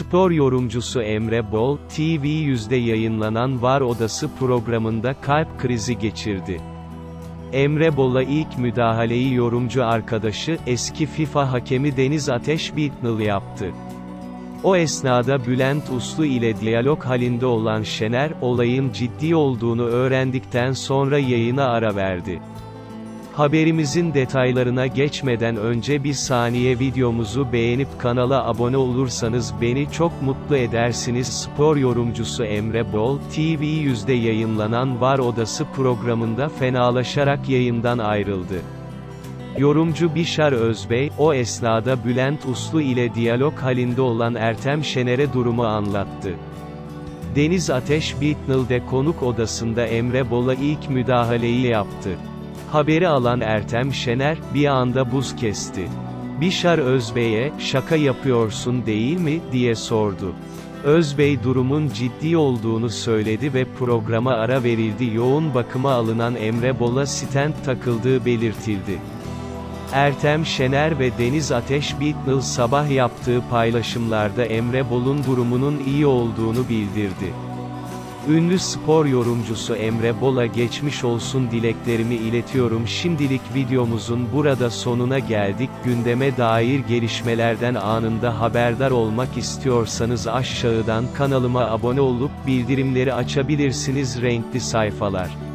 Spor yorumcusu Emre Bol, TV100'de yayınlanan Var Odası programında kalp krizi geçirdi. Emre Bol'a ilk müdahaleyi yorumcu arkadaşı, eski FIFA hakemi Deniz Ateş Bitnil yaptı. O esnada Bülent Uslu ile diyalog halinde olan Şener, olayın ciddi olduğunu öğrendikten sonra yayına ara verdi. Haberimizin detaylarına geçmeden önce bir saniye videomuzu beğenip kanala abone olursanız beni çok mutlu edersiniz. Spor yorumcusu Emre Bol, TV100'de yayınlanan Var Odası programında fenalaşarak yayından ayrıldı. Yorumcu Bişar Özbey, o esnada Bülent Uslu ile diyalog halinde olan Ertem Şener'e durumu anlattı. Deniz Ateş Bitnil'de konuk odasında Emre Bol'a ilk müdahaleyi yaptı. Haberi alan Ertem Şener, bir anda buz kesti. Bişar Özbey'e, şaka yapıyorsun değil mi, diye sordu. Özbey durumun ciddi olduğunu söyledi ve programa ara verildi yoğun bakıma alınan Emre Bol'a stent takıldığı belirtildi. Ertem Şener ve Deniz Ateş Bitnil sabah yaptığı paylaşımlarda Emre Bol'un durumunun iyi olduğunu bildirdi. Ünlü spor yorumcusu Emre Bol'a geçmiş olsun dileklerimi iletiyorum. Şimdilik videomuzun burada sonuna geldik. Gündeme dair gelişmelerden anında haberdar olmak istiyorsanız aşağıdan kanalıma abone olup bildirimleri açabilirsiniz. Renkli sayfalar.